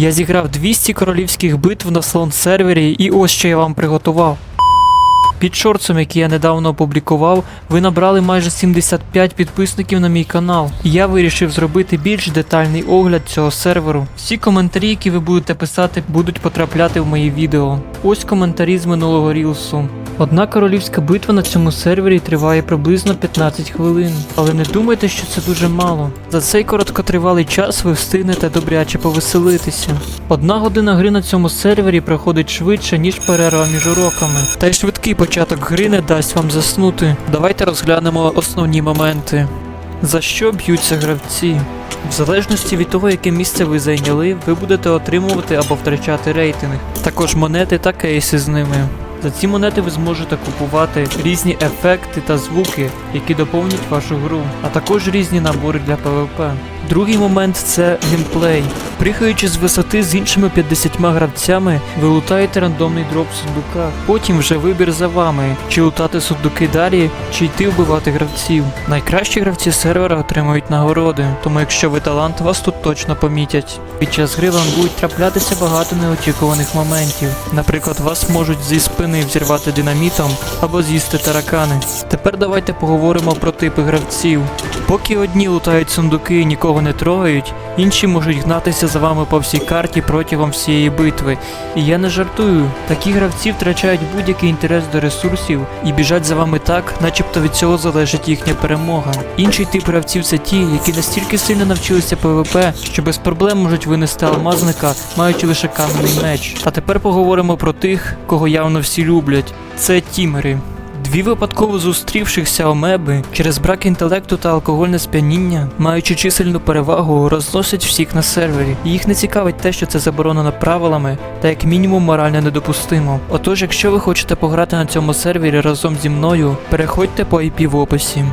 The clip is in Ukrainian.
Я зіграв 200 королівських битв на слон сервері, і ось що я вам приготував. Під шорцом, який я недавно опублікував, ви набрали майже 75 підписників на мій канал. І я вирішив зробити більш детальний огляд цього серверу. Всі коментарі, які ви будете писати, будуть потрапляти в мої відео. Ось коментарі з минулого рілсу. Одна королівська битва на цьому сервері триває приблизно 15 хвилин. Але не думайте, що це дуже мало. За цей короткотривалий час ви встигнете добряче повеселитися. Одна година гри на цьому сервері проходить швидше, ніж перерва між уроками. Та й швидкий початок гри не дасть вам заснути. Давайте розглянемо основні моменти. За що б'ються гравці? В залежності від того, яке місце ви зайняли, ви будете отримувати або втрачати рейтинг. Також монети та кейси з ними. За ці монети ви зможете купувати різні ефекти та звуки, які доповнять вашу гру, а також різні набори для PvP. Другий момент це геймплей. Приходячи з висоти з іншими 50 гравцями, ви лутаєте рандомний дроп в сундуках. Потім вже вибір за вами, чи лутати сундуки далі, чи йти вбивати гравців. Найкращі гравці сервера отримують нагороди, тому якщо ви талант, вас тут точно помітять. Під час гри вам будуть траплятися багато неочікуваних моментів. Наприклад, вас можуть зі спини взірвати динамітом або з'їсти таракани. Тепер давайте поговоримо про типи гравців. Поки одні лутають сундуки і нікого не трогають, інші можуть гнатися за вами по всій карті протягом всієї битви. І я не жартую, такі гравці втрачають будь-який інтерес до ресурсів і біжать за вами так, начебто від цього залежить їхня перемога. Інший тип гравців це ті, які настільки сильно навчилися ПВП, що без проблем можуть винести алмазника, маючи лише кам'яний меч. А тепер поговоримо про тих, кого явно всі люблять. Це тімери. Дві випадково зустрівшихся омеби через брак інтелекту та алкогольне сп'яніння, маючи чисельну перевагу, розносять всіх на сервері. Їх не цікавить те, що це заборонено правилами, та як мінімум морально недопустимо. Отож, якщо ви хочете пограти на цьому сервері разом зі мною, переходьте по IP в описі.